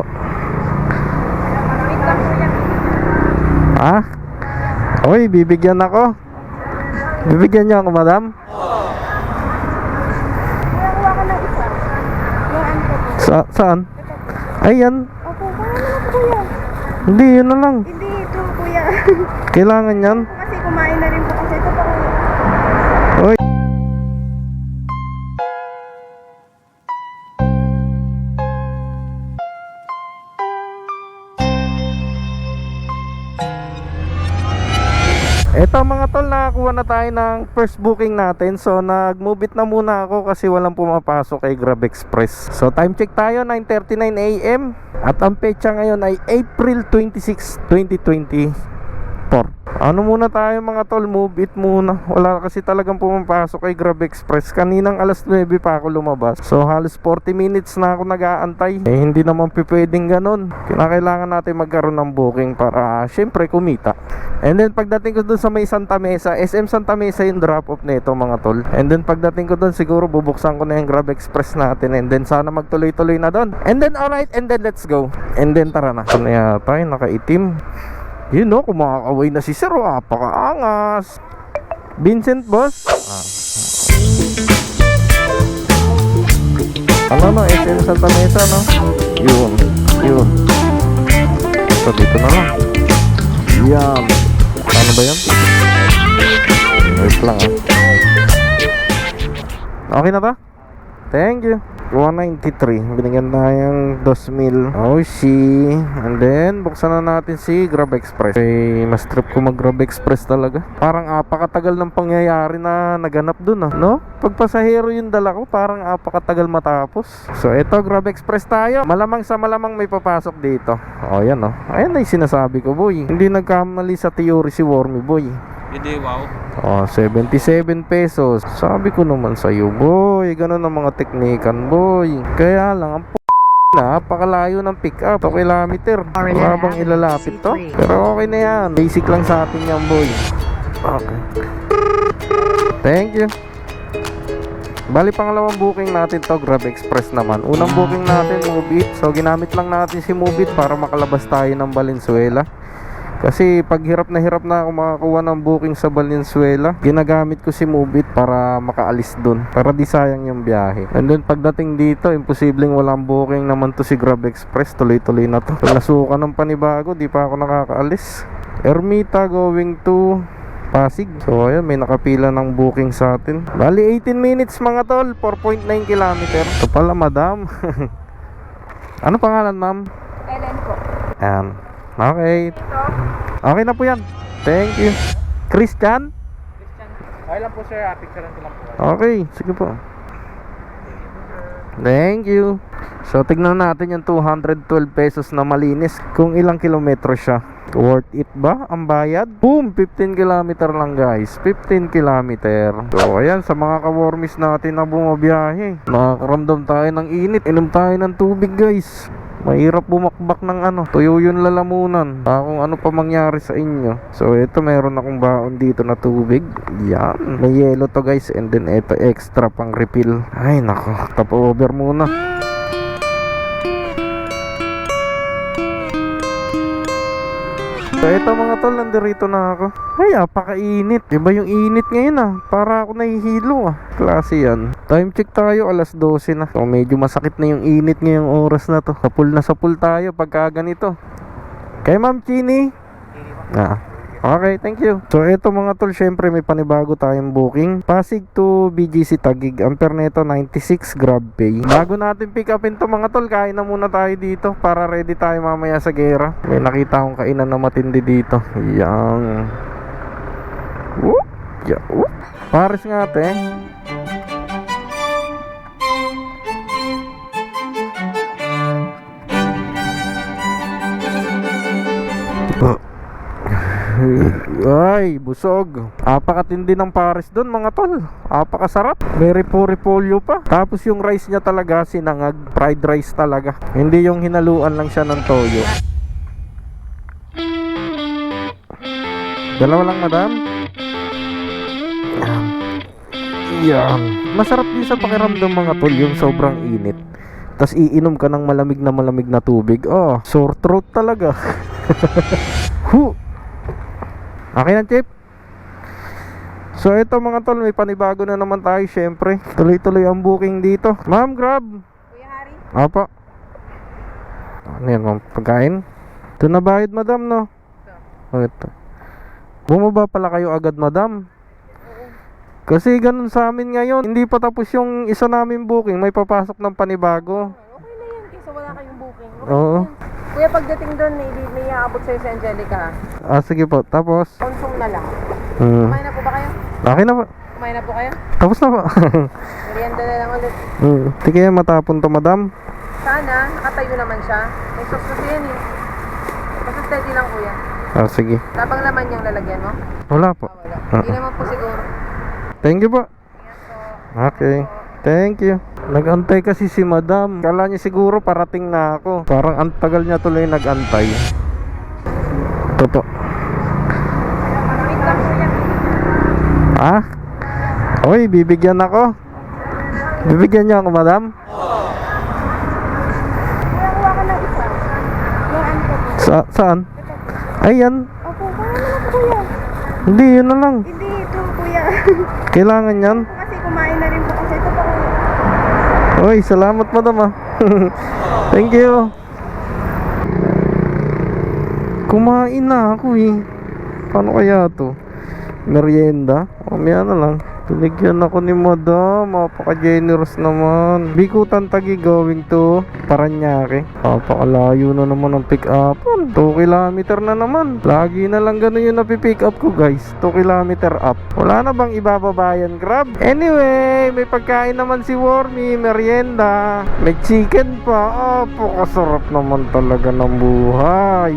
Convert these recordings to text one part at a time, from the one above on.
kuya. Ha? Oy, bibigyan ako. Bibigyan niyo ako, madam? Sa saan? Ayan. Hindi, yun na lang. Hindi, ito kuya. Kailangan yan. kasi kumain na rin po kasi ito po Eto mga tol, nakakuha na tayo ng first booking natin. So nag-move it na muna ako kasi walang pumapasok kay Grab Express. So time check tayo, 9.39am At ang pecha ngayon ay April 26, 2024 ano muna tayo mga tol, move it muna. Wala kasi talagang pumapasok kay Grab Express. Kaninang alas 9 pa ako lumabas. So halos 40 minutes na ako nag-aantay. Eh hindi naman pwedeng ganun. Kinakailangan natin magkaroon ng booking para syempre kumita. And then pagdating ko dun sa may Santa Mesa SM Santa Mesa yung drop off nito mga tol. And then pagdating ko dun siguro bubuksan ko na yung Grab Express natin. And then sana magtuloy-tuloy na dun. And then alright, and then let's go. And then tara na. Na yata yung nakaitim yun no, kumakaway na si Sir, oh, apakaangas. Vincent, boss? Ah. Ano no, SM Santa Mesa, no? Yun, yun. Ito, dito na lang. Yan. Ano ba yan? Wait lang, ah. Okay na ba? Thank you. 193. Binigyan tayong 2,000. Oh, si. And then, buksan na natin si Grab Express. Okay, mas trip ko mag Grab Express talaga. Parang apakatagal ng pangyayari na naganap dun, ah. No? Pag pasahero yung dala ko, parang apakatagal matapos. So, eto, Grab Express tayo. Malamang sa malamang may papasok dito. Oh, yan, oh. Ayan na yung sinasabi ko, boy. Hindi nagkamali sa theory si Wormy, boy. Hindi, wow. Oh, 77 pesos. Sabi ko naman sa iyo, boy, ganun ang mga teknikan, boy. Kaya lang ang p- napakalayo ng pick up. 2 kilometer. Wala bang ilalapit to? Pero okay na yan. Basic lang sa atin yan, boy. Okay. Thank you. Bali pangalawang booking natin to Grab Express naman Unang booking natin Move It So ginamit lang natin si Move It Para makalabas tayo ng Valenzuela kasi pag hirap na hirap na ako makakuha ng booking sa Valenzuela, ginagamit ko si Move It para makaalis dun. Para di sayang yung biyahe. And then pagdating dito, imposibleng walang booking naman to si Grab Express. Tuloy-tuloy na to. Pag nasukan ng panibago, di pa ako nakakaalis. Ermita going to Pasig. So ayun, may nakapila ng booking sa atin. Bali 18 minutes mga tol, 4.9 kilometer. Ito pala madam. ano pangalan ma'am? Ellen po. Ayan. Okay. Okay na po yan. Thank you. Christian? Okay lang po sir, ah, picture lang lang po. Okay, sige po. Thank you. So, tignan natin yung 212 pesos na malinis. Kung ilang kilometro siya. Worth it ba ang bayad? Boom! 15 kilometer lang guys. 15 kilometer. So, ayan. Sa mga kawormis natin na bumabiyahe. Nakakaramdam tayo ng init. Inom tayo ng tubig guys. Mahirap bumakbak ng ano, tuyo yun lalamunan. Ah, kung ano pa mangyari sa inyo. So, ito meron akong baon dito na tubig. Yan. May yellow to guys. And then ito extra pang refill. Ay, nako. Top over muna. So, ito mga tol, nandirito na ako. Ay, apakainit. Iba yung init ngayon ah. Para ako nahihilo ah. Klase yan. Time check tayo, alas 12 na. So, medyo masakit na yung init ngayong oras na to. Sapul na sapul tayo pagka ganito. Kay Ma'am Chini. Ah. Okay, thank you. So, ito mga tol, syempre may panibago tayong booking. Pasig to BGC Tagig. Ampere neto 96 Grab Pay. Bago natin pick upin to mga tol, kain na muna tayo dito para ready tayo mamaya sa gera. May nakita akong kainan na matindi dito. Yang. Whoop. Ya, whoop. Pares nga ate. Ay, busog. Apakatindi ng pares doon mga tol. Apakasarap. May repolyo pa. Tapos yung rice niya talaga sinangag. Fried rice talaga. Hindi yung hinaluan lang siya ng toyo. Dalawa lang madam. Yan. Masarap din sa pakiramdam mga tol yung sobrang init. tas iinom ka ng malamig na malamig na tubig. Oh, sore throat talaga. Hu! Okay na, Chip? So ito mga tol, may panibago na naman tayo syempre. Tuloy-tuloy ang booking dito. Ma'am, grab. Kuya Hari, Apa. Ano yan, ma'am? Pagkain? Ito na bayad, madam, no? Oh, ito. Bumaba pala kayo agad, madam. Kasi ganun sa amin ngayon. Hindi pa tapos yung isa namin booking. May papasok ng panibago. okay na yan kasi wala kayong booking. Okay Oo. yan. Kuya, pagdating doon, may, may iaabot sa'yo si Angelica. Ah, sige po. Tapos, Konsum na lang. hmm. Kumain na po ba kayo? Okay na po. Kumain na po kayo? Tapos na po. Merienda na lang ulit. hmm. Di kaya matapon to, madam. Sana, nakatayo naman siya. May sauce kasi yan eh. Basta steady lang kuya. Ah, sige. Labang laman yung lalagyan mo? Wala po. Ah, wala. Hindi naman po siguro. Thank you po. Okay. Thank you. Nagantay kasi si madam. Kala niya siguro parating na ako. Parang ang tagal niya tuloy nagantay. Kuya. Ah? Oy, bibigyan ako. Bibigyan niyo ako, madam? Sa saan? Ayan. Opo, kuha na kuya. Hindi, yun na lang. Hindi, ito kuya. Kailangan yan. kasi kumain na rin po kasi ito po kuya. Oy, salamat, madam ah. Thank you. Kumain na ako eh. Paano kaya to? Merienda? Mamaya na lang. Binigyan ako ni madam. Mapaka-generous naman. Bikutan tagi going to Paranaque. Papakalayo na naman ang pick up. 2 kilometer na naman. Lagi na lang ganun yung napipick up ko guys. 2 kilometer up. Wala na bang ibababayan grab? Anyway, may pagkain naman si Wormy. Merienda. May chicken pa. Ah, pakasarap naman talaga ng buhay.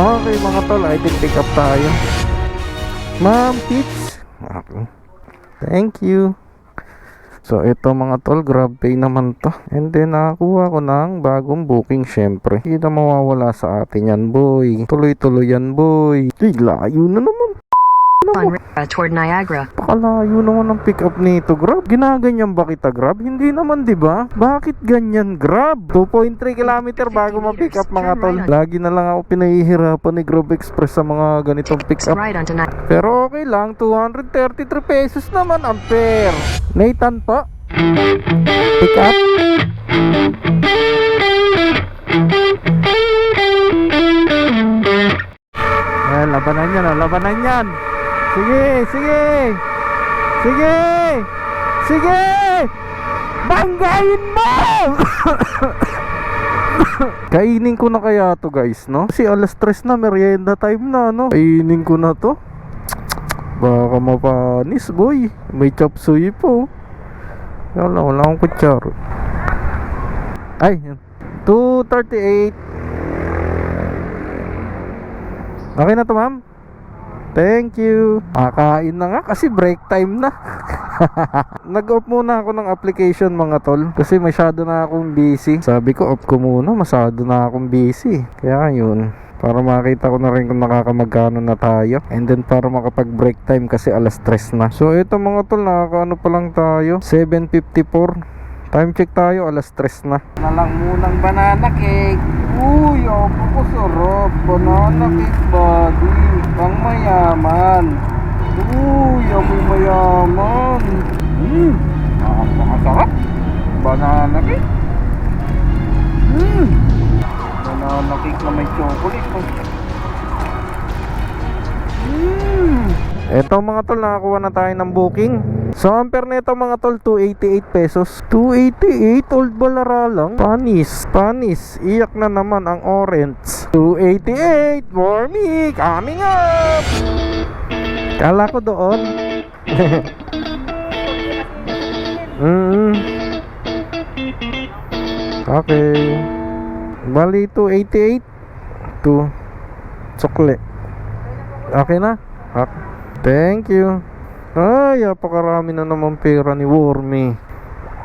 Okay mga tol, I think pick up tayo. Ma'am, Peach. Okay. Thank you. So ito mga tol, grab pay naman to. And then nakakuha ko ng bagong booking syempre. Hindi na mawawala sa atin yan boy. Tuloy-tuloy yan boy. Ay, layo na naman. On uh, toward Niagara. Pakalayo naman ng pick up nito, Grab. Ginaganyan ba kita, Grab? Hindi naman, di ba? Bakit ganyan, Grab? 2.3 km bago ma-pick up, mga tol. Lagi na lang ako pinahihirapan ni Grab Express sa mga ganitong pick up. Pero okay lang, 233 pesos naman ang fare. Nathan po. Pick up. Sige. Sige. Banggain mo! Kainin ko na kaya to guys, no? Kasi alas 3 na, merienda time na, no? Kainin ko na to. Baka mapanis, boy. May chop suey po. Wala, wala akong kutsara. Ay, yun. 238. Okay na to, ma'am? Thank you. Kakain na nga kasi break time na. Nag-off muna ako ng application mga tol kasi masyado na akong busy. Sabi ko off ko muna, masyado na akong busy. Kaya yun. Para makita ko na rin kung nakakamagkano na tayo. And then para makapag break time kasi alas 3 na. So ito mga tol, nakakaano pa lang tayo. 7.54. Time check tayo, alas 3 na. Na lang munang banana cake. Uy, opo ko sarap. Banana cake buddy. Pang mayaman. Uy, amoy mayaman. Hmm, napakasarap. Banana cake. Hmm. Banana cake na may chocolate. Hmm. Eto mga tol, nakakuha na tayo ng booking. So, ang per nito mga tol, 288 pesos. 288, old balara lang. Panis, panis. Iyak na naman ang orange. 288, for me, coming up! Kala ko doon. mm Okay. Bali, 288. 2. Sukle. Okay na? Okay. Thank you. Ay, napakarami na naman pera ni Wormy.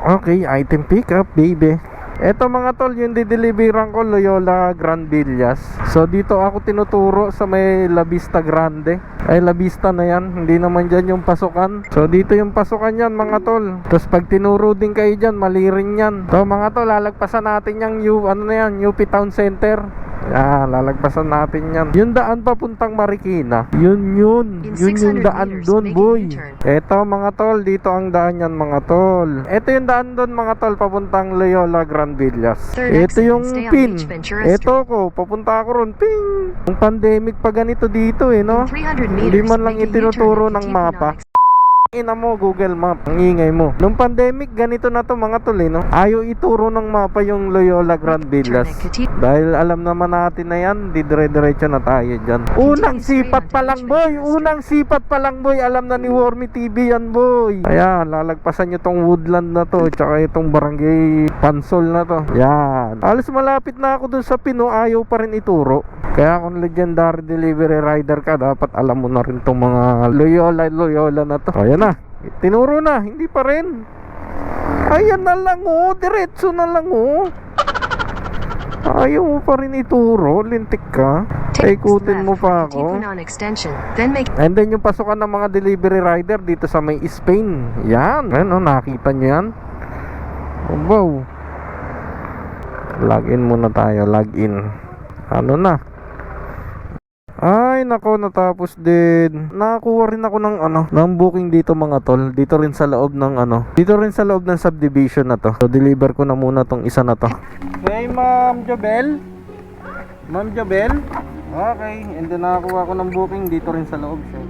Okay, item pick up, baby. Eto mga tol, yung dideliveran ko Loyola Grand Villas. So dito ako tinuturo sa may La Vista Grande. Ay La Vista na yan, hindi naman dyan yung pasukan. So dito yung pasukan yan mga tol. Tapos pag tinuro din kayo dyan, mali rin yan. So mga tol, lalagpasan natin yung U, ano na yan, UP Town Center. Yan, lalagpasan natin yan. Yung daan papuntang Marikina. Yun yun. In Yun yung 600 daan doon, boy. Eto mga tol, dito ang daan yan mga tol. Eto yung daan doon mga tol, papuntang Loyola Grand Villas. Exit, yung pin. Eto ko, papunta ako ron. Ping! Yung pandemic pa ganito dito eh, no? 300 meters, Hindi man lang itinuturo ng mapa. Ina mo, Google Map. Ang ingay mo. Nung pandemic, ganito na to mga tol eh, no? Ayaw ituro ng mapa yung Loyola Grand Villas. Dahil alam naman natin na yan, di dire-diretso na tayo dyan. Unang sipat pa lang boy! Unang sipat pa lang boy! Alam na ni Wormy TV yan boy! Ayan, lalagpasan nyo tong woodland na to, tsaka itong barangay pansol na to. Yan. Alas malapit na ako dun sa Pino, ayaw pa rin ituro. Kaya kung legendary delivery rider ka, dapat alam mo na rin tong mga Loyola, Loyola na to. Ayan na. Tinuro na, hindi pa rin. Ayan na lang oh, diretso na lang oh. Ayaw mo pa rin ituro, lintik ka. Ikutin mo pa ako. And then yung pasukan ng mga delivery rider dito sa may Spain. Yan, ano, nakita nyo yan? Oh, wow. Login muna tayo, login. Ano na? Ay, nako, natapos din. Nakakuha rin ako ng ano, ng booking dito mga tol. Dito rin sa loob ng ano, dito rin sa loob ng subdivision na to. So, deliver ko na muna tong isa na to. Hey, Ma'am Jobel. Ma'am Jobel. Okay, and then nakakuha ko ng booking dito rin sa loob. So,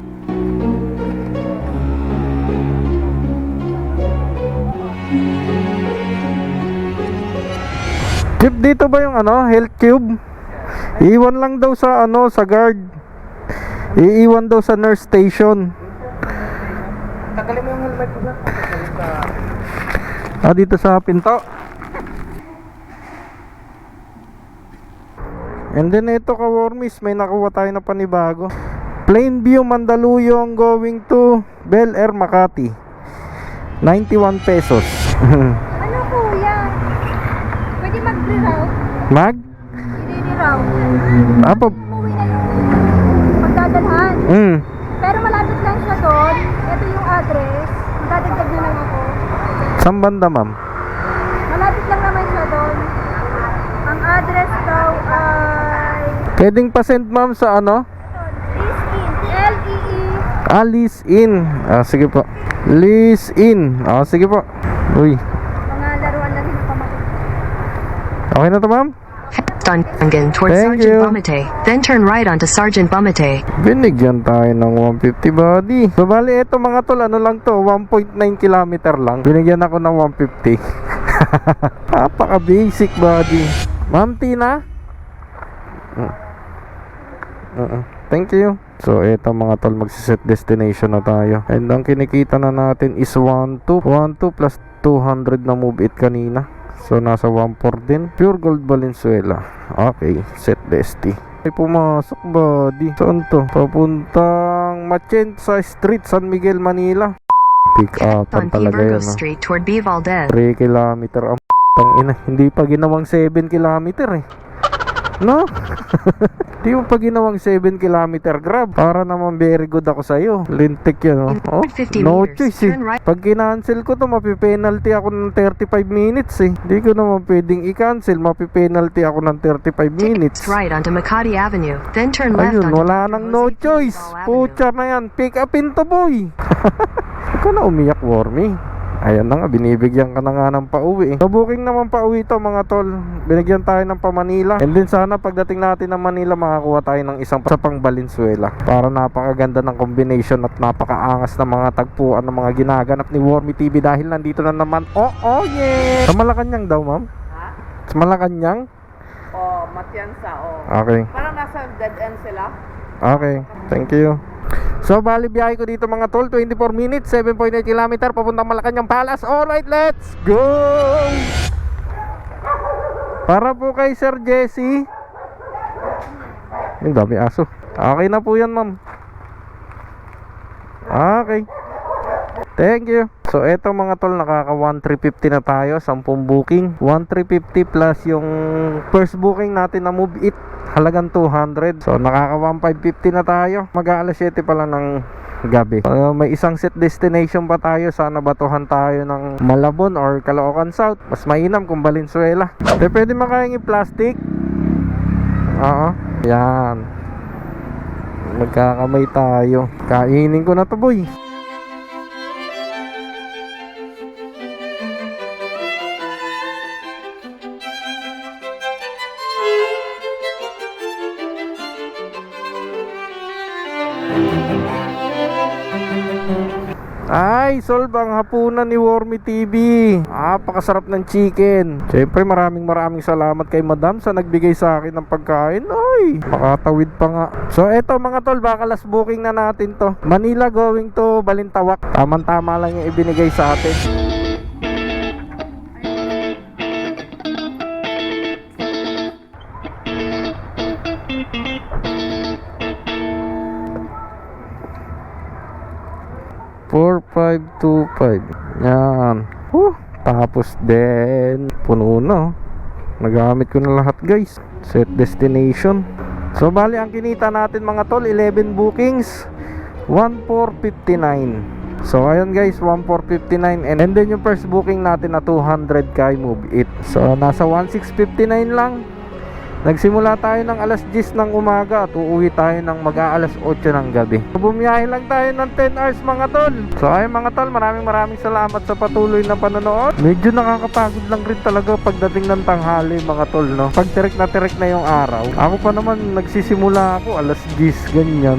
Chip, dito ba yung ano, health cube? Iwan lang daw sa ano, sa guard. Iiwan daw sa nurse station. Tagalin mo yung helmet ko. Ah, dito sa pinto. And then ito ka Wormis, may nakuha tayo na panibago. Plainview, Mandaluyong going to Bel Air, Makati. 91 pesos. Ano kuya? Pwede mag-reroute? Mag? I-reroute. Apo. Umuwi na yung magdadalhan. Mm. Pero malapit lang siya doon. Ito yung address. Magdadagdag na lang ako. Saan banda, ma'am? Malapit lang naman siya doon. Ang address daw ay... Pwedeng pa-send, ma'am, sa ano? L-E-E. Ah, Liz in. Ah, sige po. Liz in. Ah, sige po. Uy. Mga laruan lang yung pamangkin. Okay na to, ma'am? On Gungan toward Thank Sergeant you. Bumate, then turn right onto Sergeant Bumate. Binigyan tayo ng 150 body. So, bali, ito mga tol, ano lang to, 1.9 kilometer lang. Binigyan ako ng 150. Napaka basic body. Ma'am Tina? Mm. Uh-uh. Thank you. So, ito mga tol, magsiset destination na tayo. And ang kinikita na natin is 1.2. 1.2 plus 200 na move it kanina. So, nasa 1.4 din. Pure Gold Valenzuela. Okay, set desti. Ay pumasok buddy. Saan to? Papuntang Machensa Street, San Miguel, Manila. Pick up talaga yun. Ah. Street toward B. Valdez. 3 kilometer ang ina. Hindi pa ginawang 7 kilometer eh. No? Di mo pa ginawang 7 kilometer grab. Para naman very good ako sa'yo. Lintik yan oh. oh 50 no choice eh. Pag kinancel ko to, mapipenalty ako ng 35 minutes eh. Di ko naman pwedeng i-cancel. Mapipenalty ako ng 35 minutes. Right onto Makati Avenue, then turn left Ayun, wala nang no choice. Pucha na yan. Pick upin to boy. Huwag ka na umiyak, Wormy. Ayan na nga, binibigyan ka na nga ng pauwi. So booking naman pauwi to mga tol. Binigyan tayo ng pa Manila. And then sana pagdating natin ng Manila, makakuha tayo ng isang sa pang Valenzuela. Para napakaganda ng combination at napakaangas ng mga tagpuan ng mga ginaganap ni Wormy TV dahil nandito na naman. Oh, oh yeah! Sa Malacanang daw, ma'am? Ha? Sa Malacanang? Oh, Matiansa, oh. Okay. Parang nasa dead end sila. Okay, thank you. So, bali biyahe ko dito mga tol, 24 minutes, 7.8 km, papuntang Malacanang Palace. Alright, let's go! Para po kay Sir Jesse. Yung dami aso. Okay na po yan, ma'am. Okay. Thank you. So eto mga tol, nakaka 1,350 na tayo, 10 booking. 1,350 plus yung first booking natin na Move It, halagang 200. So nakaka 1,550 na tayo. Mag-aalas 7 pa lang ng gabi. Uh, may isang set destination pa tayo. Sana batuhan tayo ng Malabon or Caloocan South. Mas mainam kung Valenzuela. Pero pwede makahingi plastic. Oo. Yan. Magkakamay tayo. Kainin ko na to boy. Ay, solve ang hapunan ni Wormy TV. Napakasarap ng chicken. Siyempre, maraming maraming salamat kay Madam sa nagbigay sa akin ng pagkain. Ay, makatawid pa nga. So, eto mga tol, baka last booking na natin to. Manila going to Balintawak. Tamang-tama lang yung ibinigay sa atin. Four, five, two, five. Yan. Huh, tapos din, puno na. oh. Nagamit ko na lahat guys. Set destination. So bali ang kinita natin mga tol, 11 bookings, 1459. So ayun guys, 1459 and, and then yung first booking natin na 200 kay Move It. So nasa 1659 lang. Nagsimula tayo ng alas 10 ng umaga at uuwi tayo ng mag-aalas 8 ng gabi. Bumiyahe lang tayo ng 10 hours mga tol. So ayun mga tol, maraming maraming salamat sa patuloy na panonood. Medyo nakakapagod lang rin talaga pagdating ng tanghali mga tol, no? Pag tirik na tirik na yung araw. Ako pa naman nagsisimula ako alas 10 ganyan.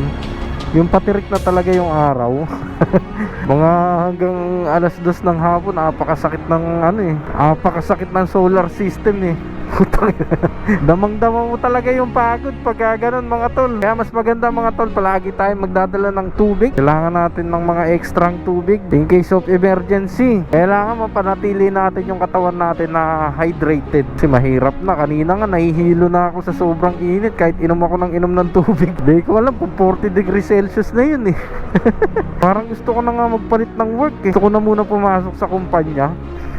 Yung patirik na talaga yung araw. Mga hanggang alas 2 ng hapon, napakasakit ng ano eh. Napakasakit ng solar system eh. Damang-dama mo talaga yung pagod pagka ganun mga tol. Kaya mas maganda mga tol, palagi tayo magdadala ng tubig. Kailangan natin ng mga extrang tubig in case of emergency. Kailangan mapanatili natin yung katawan natin na hydrated. Kasi mahirap na. Kanina nga nahihilo na ako sa sobrang init kahit inom ako ng inom ng tubig. Hindi ko alam kung 40 degrees Celsius na yun eh. Parang gusto ko na nga magpalit ng work eh. Gusto ko na muna pumasok sa kumpanya.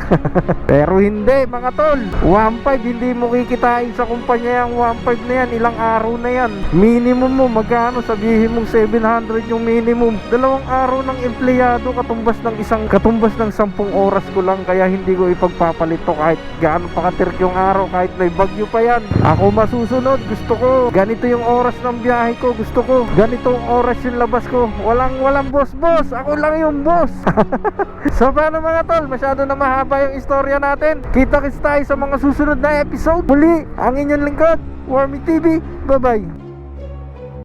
Pero hindi mga tol 1.5 hindi mo kikitain sa kumpanya yung 1.5 na yan. Ilang araw na yan. Minimum mo magkano sabihin mong 700 yung minimum. Dalawang araw ng empleyado Katumbas ng isang Katumbas ng 10 oras ko lang. Kaya hindi ko ipagpapalit to Kahit gaano pa katirik yung araw Kahit may bagyo pa yan. Ako masusunod Gusto ko Ganito yung oras ng biyahe ko Gusto ko Ganitong oras yung labas ko. Walang walang boss boss. Ako lang yung boss. So paano mga tol, masyado na mahaba yung istorya natin. Kita kits tayo sa mga susunod na episode Muli, ang inyong lingkod, Warmy TV Bye bye